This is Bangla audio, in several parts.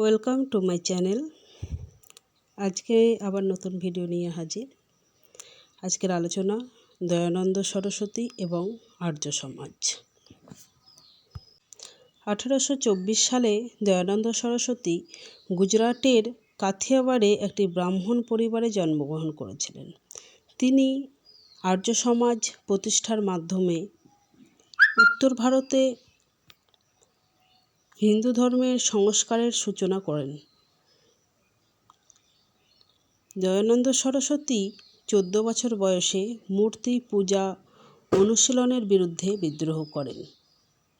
Welcome to my channel. আজকে আবার নতুন ভিডিও নিয়ে হাজির। আজকের আলোচনা দয়ানন্দ সরস্বতী এবং আর্য সমাজ। আঠারোশো চব্বিশ সালে দয়ানন্দ সরস্বতী গুজরাটের কাথিয়াবাড়ে একটি ব্রাহ্মণ পরিবারে জন্মগ্রহণ করেছিলেন। তিনি আর্য সমাজ প্রতিষ্ঠার মাধ্যমে উত্তর ভারতে হিন্দু ধর্মের সংস্কারের সূচনা করেন। দয়ানন্দ সরস্বতী চোদ্দ বছর বয়সে মূর্তি পূজা অনুশীলনের বিরুদ্ধে বিদ্রোহ করেন।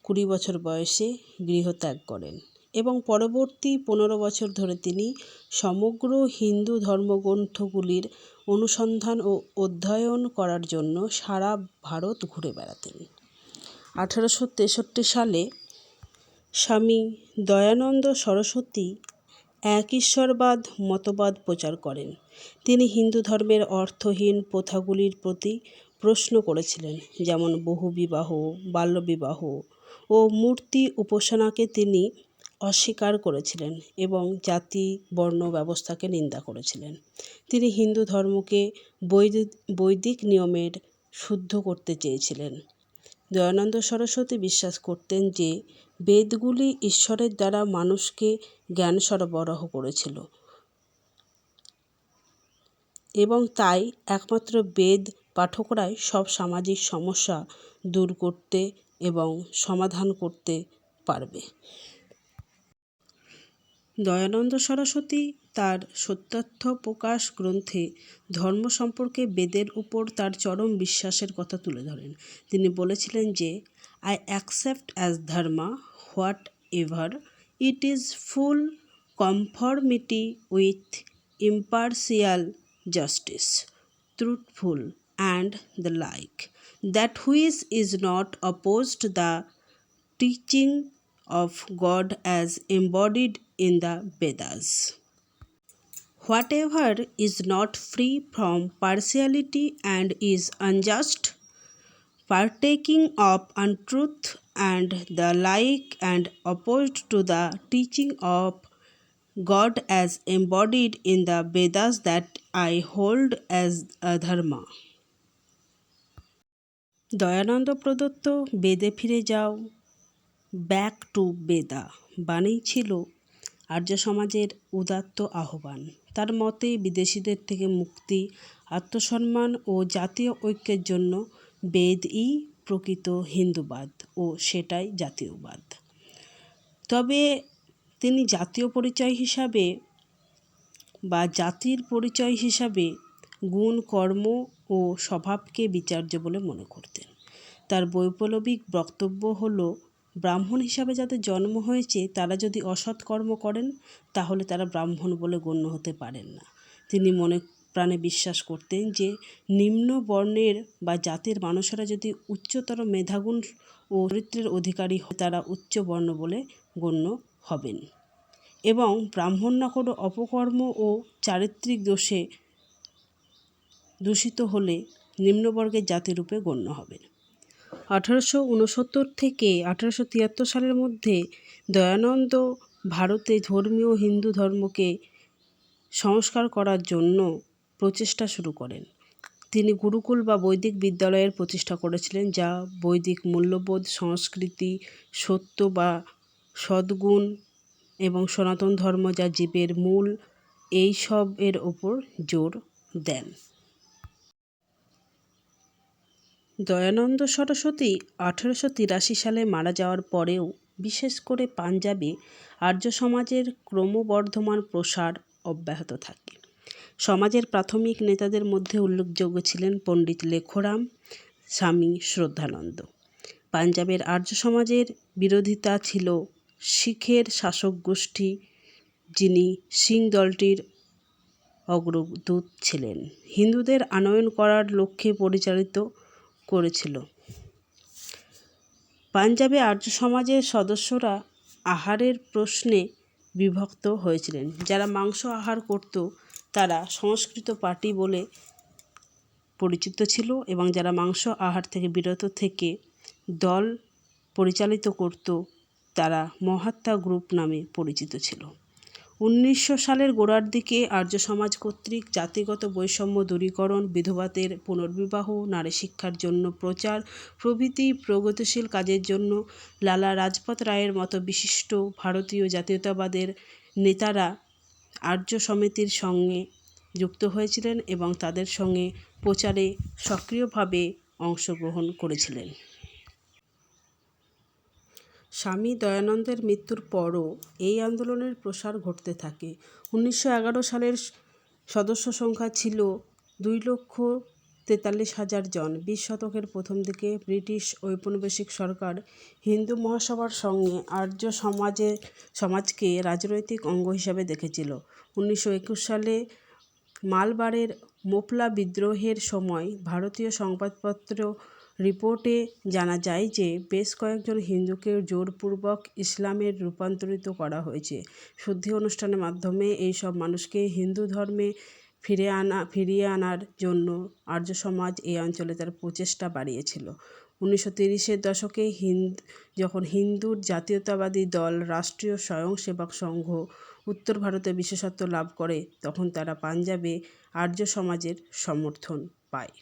কুড়ি বছর বয়সে গৃহত্যাগ করেন এবং পরবর্তী পনেরো বছর ধরে তিনি সমগ্র হিন্দু ধর্মগ্রন্থগুলির অনুসন্ধান ও অধ্যয়ন করার জন্য সারা ভারত ঘুরে বেড়াতেন। আঠারোশো তেষট্টি সালে স্বামী দয়ানন্দ সরস্বতী এক ঈশ্বরবাদ মতবাদ প্রচার করেন। তিনি হিন্দু ধর্মের অর্থহীন প্রথাগুলির প্রতি প্রশ্ন করেছিলেন, যেমন বহুবিবাহ বাল্যবিবাহ ও মূর্তি উপাসনাকে তিনি অস্বীকার করেছিলেন এবং জাতি, বর্ণ ব্যবস্থাকে নিন্দা করেছিলেন। তিনি হিন্দু ধর্মকে বৈদিক নিয়মের শুদ্ধ করতে চেয়েছিলেন। দয়ানন্দ সরস্বতী বিশ্বাস করতেন যে বেদগুলি ঈশ্বরের দ্বারা মানুষকে জ্ঞান সরবরাহ করেছিল। এবং তাই একমাত্র বেদ পাঠকরাই সব সামাজিক সমস্যা দূর করতে এবং সমাধান করতে পারবে। দয়ানন্দ সরস্বতী তার সত্যার্থ প্রকাশ গ্রন্থে ধর্ম সম্পর্কে বেদের উপর তার চরম বিশ্বাসের কথা তুলে ধরেন তিনি বলেছিলেন যে I accept as dharma whatever it is full conformity with impartial justice truthful and the like that which is not opposed the teaching of God as embodied in the Vedas. What is not free from partiality and is unjust partaking of untruth and the like and opposed to the teaching of God as embodied in the Vedas that I hold as a dharma Dayanand প্রদত্ত বেদে ফিরে যাও। ব্যাক টু বেদা বাণী ছিল আর্য সমাজের উদাত্ত আহ্বান। তার মতে, বিদেশিদের থেকে মুক্তি, আত্মসম্মান ও জাতীয় ঐক্যের জন্য বেদই প্রকৃত হিন্দুবাদ ও সেটাই জাতীয়বাদ। তবে তিনি জাতীয় পরিচয় হিসাবে বা জাতির পরিচয় হিসাবে গুণ, কর্ম ও স্বভাবকে বিচার্য বলে মনে করতেন। তার বৈপ্লবিক বক্তব্য হলো ব্রাহ্মণ হিসাবে যাদের জন্ম হয়েছে, তারা যদি অসৎ কর্ম করেন, তাহলে তারা ব্রাহ্মণ বলে গণ্য হতে পারেন না। তিনি মনে প্রাণে বিশ্বাস করতেন যে, নিম্ন বর্ণের বা জাতির মানুষেরা যদি উচ্চতর মেধাগুণ ও চরিত্রের অধিকারী তারা উচ্চ বর্ণ বলে গণ্য হবেন। এবং ব্রাহ্মণ না কোনো অপকর্ম ও চারিত্রিক দোষে দূষিত হলে নিম্নবর্গের জাতিরূপে গণ্য হবেন। আঠারোশো উনসত্তর থেকে আঠারোশো তিয়াত্তর সালের মধ্যে দয়ানন্দ ভারতে ধর্মীয় হিন্দু ধর্মকে সংস্কার করার জন্য প্রচেষ্টা শুরু করেন। তিনি গুরুকুল বা বৈদিক বিদ্যালয়ের প্রতিষ্ঠা করেছিলেন, যা বৈদিক মূল্যবোধ, সংস্কৃতি, সত্য বা সদ্গুণ এবং সনাতন ধর্ম যা জীবের মূল, এই সব এর ওপর জোর দেন। দয়ানন্দ সরস্বতী আঠেরোশো তিরাশি সালে মারা যাওয়ার পরেও বিশেষ করে পাঞ্জাবে আর্য সমাজের ক্রমবর্ধমান প্রসার অব্যাহত থাকে। সমাজের প্রাথমিক নেতাদের মধ্যে উল্লেখযোগ্য ছিলেন পণ্ডিত লেখরাম স্বামী শ্রদ্ধানন্দ। পাঞ্জাবের আর্য সমাজের বিরোধিতা ছিল শিখের শাসক গোষ্ঠী যিনি সিং দলটির অগ্রদূত ছিলেন। হিন্দুদের আনয়ন করার লক্ষ্যে পরিচালিত করেছিল। পাঞ্জাবে আর্য সমাজের সদস্যরা আহারের প্রশ্নে বিভক্ত হয়েছিলেন। যারা মাংস আহার করত, তারা সংস্কৃত পার্টি বলে পরিচিত ছিল এবং যারা মাংস আহার থেকে বিরত থেকে দল পরিচালিত করত, তারা মহাত্মা গ্রুপ নামে পরিচিত ছিল। উনিশশো সালের গোড়ার দিকে আর্য সমাজ কর্তৃক জাতিগত বৈষম্য দূরীকরণ, বিধবাদের পুনর্বিবাহ, নারী শিক্ষার জন্য প্রচার, প্রভৃতি প্রগতিশীল কাজের জন্য লালা রাজপথ রায়ের মতো বিশিষ্ট ভারতীয় জাতীয়তাবাদের নেতারা আর্য সমিতির সঙ্গে যুক্ত হয়েছিলেন এবং তাদের সঙ্গে প্রচারে সক্রিয়ভাবে অংশগ্রহণ করেছিলেন। স্বামী দয়ানন্দের মৃত্যুর পরও এই আন্দোলনের প্রসার ঘটতে থাকে। উনিশশো এগারো সালের সদস্য সংখ্যা ছিল দুই লক্ষ তেতাল্লিশ হাজার জন। বিশ শতকের প্রথম দিকে ব্রিটিশ ঔপনিবেশিক সরকার হিন্দু মহাসভার সঙ্গে আর্য সমাজে, সমাজকে রাজনৈতিক অঙ্গ হিসাবে দেখেছিল। উনিশশো একুশ সালে মালবারের মোপলা বিদ্রোহের সময় ভারতীয় সংবাদপত্র রিপোর্টে জানা যায় যে বেশ কয়েকজন হিন্দুকে জোরপূর্বক ইসলামের রূপান্তরিত করা হয়েছে। শুদ্ধি অনুষ্ঠানের মাধ্যমে এই সব মানুষকে হিন্দু ধর্মে ফিরে আনা, ফিরিয়ে আনার জন্য আর্য সমাজ এই অঞ্চলে তার প্রচেষ্টা বাড়িয়েছিল। উনিশশো তিরিশের দশকে হিন্দ যখন হিন্দুর জাতীয়তাবাদী দল রাষ্ট্রীয় স্বয়ংসেবক সংঘ উত্তর ভারতে বিশেষত্ব লাভ করে, তখন তারা পাঞ্জাবে আর্য সমাজের সমর্থন পায়।